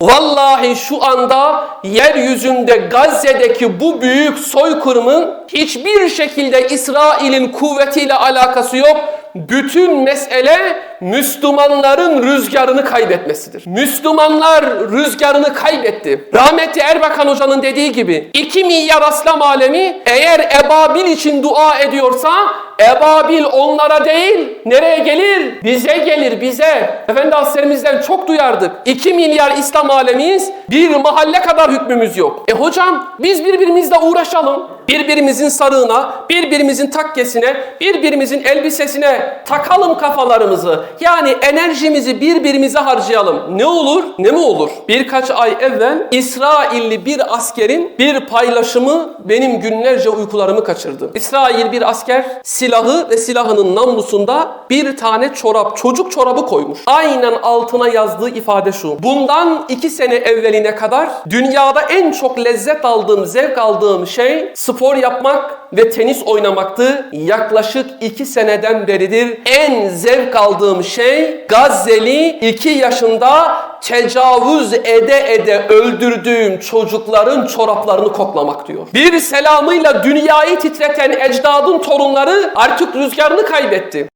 Vallahi şu anda yeryüzünde Gazze'deki bu büyük soykırımın hiçbir şekilde İsrail'in kuvvetiyle alakası yok. Bütün mesele Müslümanların rüzgarını kaybetmesidir. Müslümanlar rüzgarını kaybetti. Rahmetli Erbakan Hoca'nın dediği gibi 2 milyar aslam alemi eğer Ebabil için dua ediyorsa Ebabil onlara değil nereye gelir? Bize gelir bize. Efendi aslerimizden çok duyardık. 2 milyar İslam alemiyiz. Bir mahalle kadar hükmümüz yok. E hocam biz birbirimizle uğraşalım. Birbirimizin sarığına, birbirimizin takkesine, birbirimizin elbisesine takalım kafalarımızı. Yani enerjimizi birbirimize harcayalım. Ne olur? Ne mi olur? Birkaç ay evvel İsrailli bir askerin bir paylaşımı benim günlerce uykularımı kaçırdı. İsrail bir asker silahı ve silahının namlusunda bir tane çorap, çocuk çorabı koymuş. Aynen altına yazdığı ifade şu. Bundan iki sene evveline kadar dünyada en çok lezzet aldığım, zevk aldığım şey spor yapmak ve tenis oynamaktı. Yaklaşık iki seneden beridir en zevk aldığım şey Gazze'li iki yaşında tecavüz ede ede öldürdüğüm çocukların çoraplarını koklamak diyor. Bir selamıyla dünyayı titreten ecdadın torunları artık rüzgarını kaybetti.